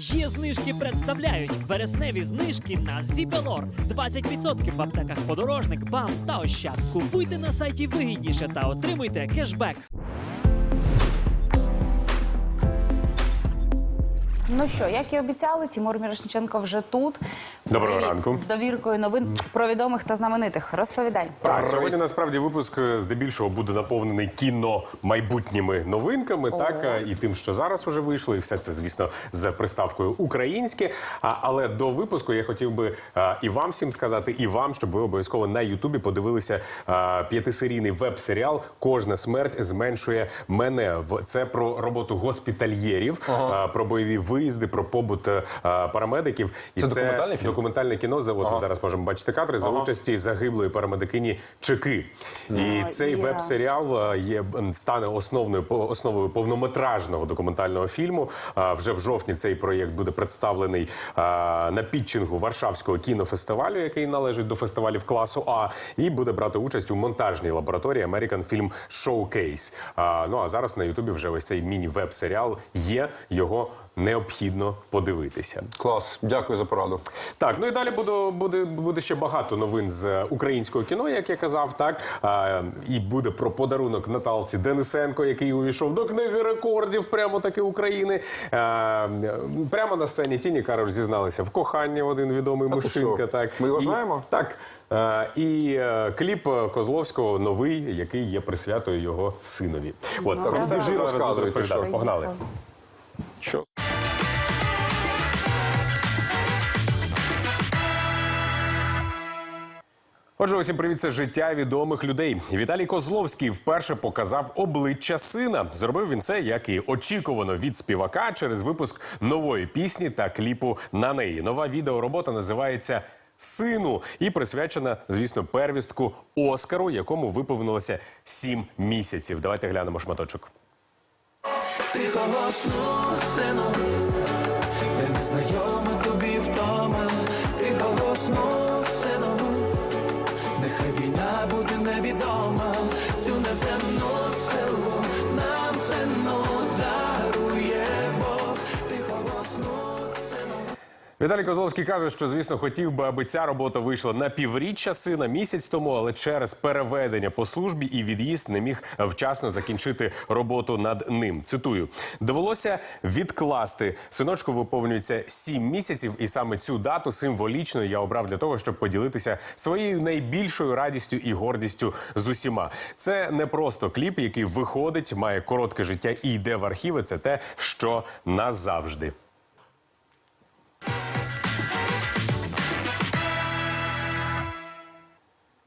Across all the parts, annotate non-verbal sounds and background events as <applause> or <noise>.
Є знижки представляють вересневі знижки на Зібелор. 20% в аптеках подорожник, бам та ощад. Купуйте на сайті вигідніше та отримуйте кешбек. Ну що, як і обіцяли, Тимур Мірошниченко вже тут. Доброго Привіт ранку. з довіркою новин про відомих та знаменитих. Розповідай. Так, сьогодні насправді випуск е, здебільшого буде наповнений кіно майбутніми новинками, так е, і тим, що зараз уже вийшло, і все це, звісно, з приставкою українське. А, але до випуску я хотів би е, і вам всім сказати, і вам, щоб ви обов'язково на Ютубі подивилися п'ятисерійний веб-серіал Кожна смерть зменшує мене. В це про роботу госпітальєрів, е, про бойові виїзди, про побут е, парамедиків. І Це документальний фільм? документальне кіно. За от зараз можемо бачити кадри за участі загиблої парамедикині Чеки. І цей Іра. веб-серіал е, є стане основною по- основою повнометражного документального фільму. А, Вже в жовтні цей проєкт буде представлений а, на підчингу Варшавського кінофестивалю, який належить до фестивалів класу А, і буде брати участь у монтажній лабораторії American Film Showcase. А, Ну а зараз на Ютубі вже ось цей міні-веб-серіал є. Його необхідно подивитися. Клас, дякую за пораду. Так, ну і далі буде, буде, буде ще багато новин з е, українського кіно, як я казав, так. А, і буде про подарунок Наталці Денисенко, який увійшов до книги рекордів прямо таки України. А, прямо на сцені Тіні Кароль зізналися в коханні один відомий мужчинка. Так. Ми його І- знаємо? Так. І е, кліп е, Козловського новий, який є присвятою його синові. От про все буду що? Погнали. Отже, усім привіт, це життя відомих людей. Віталій Козловський вперше показав обличчя сина. Зробив він це, як і очікувано від співака, через випуск нової пісні та кліпу на неї. Нова відеоробота називається. Сину і присвячена, звісно, первістку Оскару, якому виповнилося сім місяців. Давайте глянемо шматочок. Тихого сну, сину, Віталій Козловський каже, що звісно хотів би, аби ця робота вийшла на півріччя сина місяць тому, але через переведення по службі і від'їзд не міг вчасно закінчити роботу над ним. Цитую: довелося відкласти. Синочку виповнюється сім місяців, і саме цю дату символічно я обрав для того, щоб поділитися своєю найбільшою радістю і гордістю з усіма. Це не просто кліп, який виходить, має коротке життя і йде в архіви. Це те, що назавжди.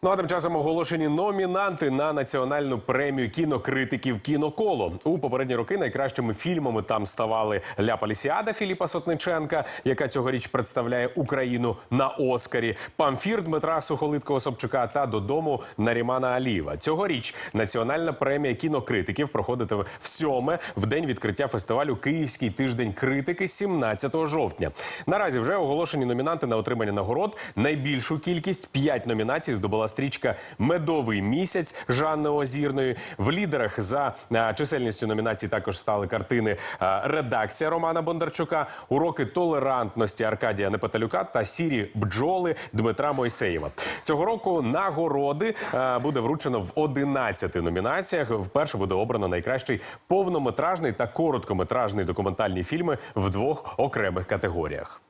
Ну а тим часом оголошені номінанти на національну премію кінокритиків Кіноколо. У попередні роки найкращими фільмами там ставали Ля Палісіада Філіпа Сотниченка, яка цьогоріч представляє Україну на Оскарі, Памфір Дмитра Сухолиткого Собчука та додому Нарімана Алієва. Цьогоріч національна премія кінокритиків проходитиме в сьоме в день відкриття фестивалю Київський тиждень критики 17 жовтня. Наразі вже оголошені номінанти на отримання нагород. Найбільшу кількість п'ять номінацій здобула стрічка Медовий місяць Жанни Озірної. В лідерах за чисельністю номінацій також стали картини Редакція Романа Бондарчука, уроки толерантності Аркадія Непеталюка та сірі бджоли Дмитра Мойсеєва. Цього року нагороди буде вручено в 11 номінаціях. Вперше буде обрано найкращий повнометражний та короткометражний документальні фільми в двох окремих категоріях.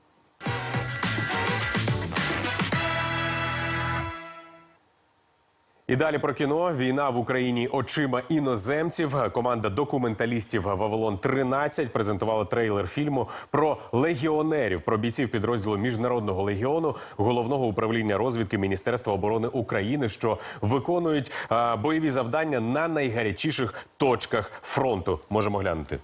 І далі про кіно. Війна в Україні очима іноземців. Команда документалістів Вавилон 13 презентувала трейлер фільму про легіонерів, про бійців підрозділу міжнародного легіону головного управління розвідки Міністерства оборони України, що виконують бойові завдання на найгарячіших точках фронту. Можемо глянути.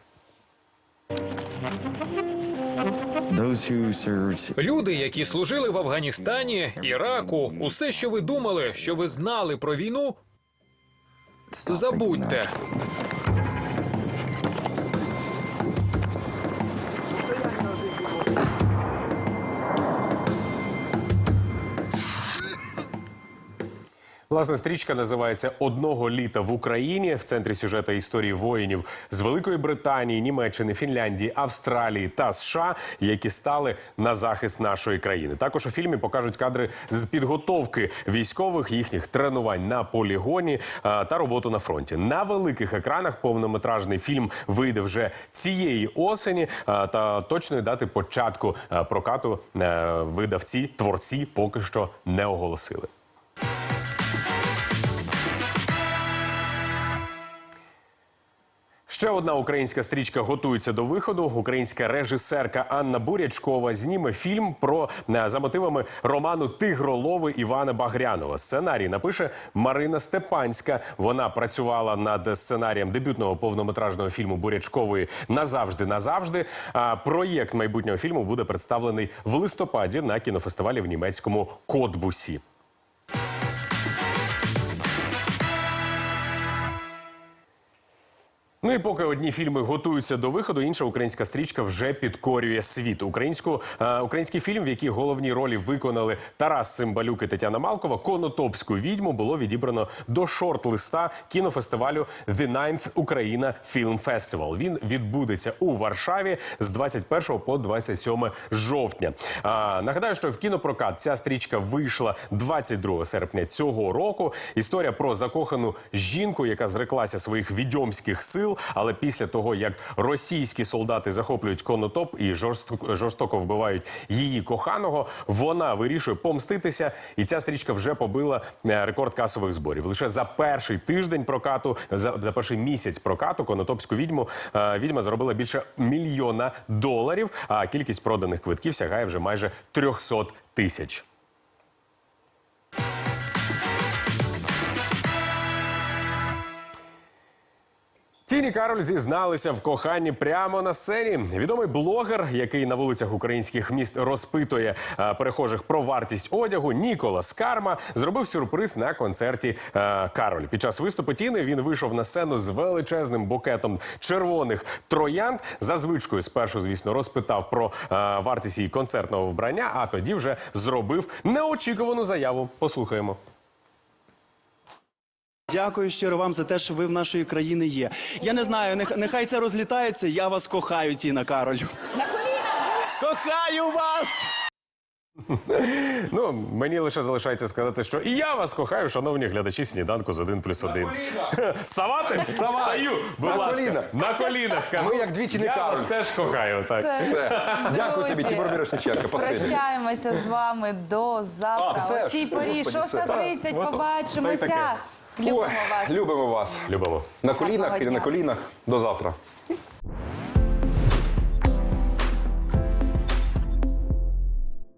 Люди, які служили в Афганістані, Іраку, усе, що ви думали, що ви знали про війну, забудьте. Власне, стрічка називається Одного літа в Україні. В центрі сюжету історії воїнів з Великої Британії, Німеччини, Фінляндії, Австралії та США, які стали на захист нашої країни. Також у фільмі покажуть кадри з підготовки військових, їхніх тренувань на полігоні та роботу на фронті. На великих екранах повнометражний фільм вийде вже цієї осені. Та точної дати початку прокату е, видавці творці поки що не оголосили. Ще одна українська стрічка готується до виходу. Українська режисерка Анна Бурячкова зніме фільм про е, за мотивами роману Тигролови Івана Багрянова. Сценарій напише Марина Степанська. Вона працювала над сценарієм дебютного повнометражного фільму Бурячкової Назавжди назавжди. А проєкт майбутнього фільму буде представлений в листопаді на кінофестивалі в німецькому Котбусі. Ну і поки одні фільми готуються до виходу, інша українська стрічка вже підкорює світ. Українську е, український фільм, в якій головні ролі виконали Тарас Цимбалюк і Тетяна Малкова, Конотопську відьму було відібрано до шорт-листа кінофестивалю The Ninth Україна Film Festival. Він відбудеться у Варшаві з 21 по 27 жовтня. А, нагадаю, що в кінопрокат ця стрічка вийшла 22 серпня цього року. Історія про закохану жінку, яка зреклася своїх відьомських сил, але після того, як російські солдати захоплюють конотоп і жорстоко, жорстоко вбивають її коханого, вона вирішує помститися, і ця стрічка вже побила е, рекорд касових зборів. Лише за перший тиждень прокату, за, за перший місяць прокату конотопську відьму е, відьма заробила більше мільйона доларів. А кількість проданих квитків сягає вже майже 300 тисяч. Тіні Кароль зізналися в коханні прямо на сцені. Відомий блогер, який на вулицях українських міст розпитує е, перехожих про вартість одягу, Ніколас Карма зробив сюрприз на концерті е, Кароль. Під час виступу Тіни він вийшов на сцену з величезним букетом червоних троянд. За звичкою спершу, звісно, розпитав про е, вартість її концертного вбрання, а тоді вже зробив неочікувану заяву. Послухаємо. Дякую щиро вам за те, що ви в нашої країни є. Я не знаю, нех- нехай це розлітається. Я вас кохаю, Тіна Кароль. На коліна! Кохаю вас! Ну, мені лише залишається сказати, що і я вас кохаю, шановні глядачі сніданку з 1 плюс 1. <laughs> Ставати? Встаю, будь На ласка. колінах. На колінах. кажу. Ми як дві Тіни Я Кароль. вас теж кохаю, так. Все. Дякую тобі, Друзі, Тимур Мірошниченко. Прощаємося з вами до завтра. А, все О цій ж, порі, господи, все. 6.30, Так, от, таке. побачимося. Любимо Ой, вас. любимо вас. Любимо. На колінах і не на колінах. До завтра.